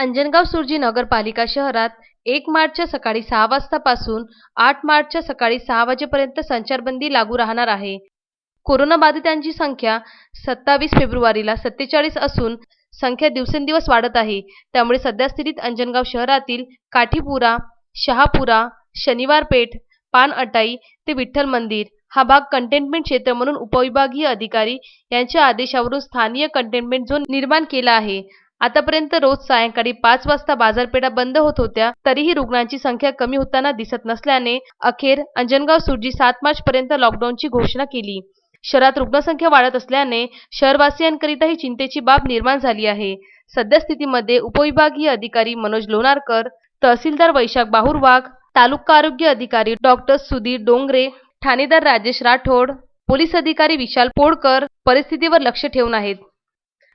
अंजनगाव सुरजी नगरपालिका शहरात एक मार्चच्या सकाळी सहा वाजतापासून आठ मार्चच्या सकाळी सहा वाजेपर्यंत संचारबंदी लागू राहणार आहे. कोरोनाबाधितांची संख्या सत्तावीस फेब्रुवारीला सत्तेचाळीस असून संख्या दिवसेंदिवस वाढत आहे. त्यामुळे सध्यास्थितीत अंजनगाव शहरातील काठीपुरा शहापुरा शनिवारपेठ पानअटाई ते विठ्ठल मंदिर हा भाग कंटेनमेंट क्षेत्र म्हणून उपविभागीय अधिकारी यांच्या आदेशावरून स्थानीय कंटेनमेंट झोन निर्माण केला आहे. आतापर्यंत रोज सायंकाळी पाच वाजता बाजारपेठा बंद होत होत्या तरीही रुग्णांची संख्या कमी होताना दिसत नसल्याने अखेर अंजनगाव सुरजी सात मार्च पर्यंत लॉकडाऊनची घोषणा केली. शहरात रुग्णसंख्या वाढत असल्याने शहरवासियांकरिता ही चिंतेची बाब निर्माण झाली आहे. सद्यस्थितीमध्ये उपविभागीय अधिकारी मनोज लोणारकर तहसीलदार वैशाख बाहुरवाघ तालुका आरोग्य अधिकारी डॉक्टर सुधीर डोंगरे ठाणेदार राजेश राठोड पोलीस अधिकारी विशाल पोडकर परिस्थितीवर लक्ष ठेवून आहेत.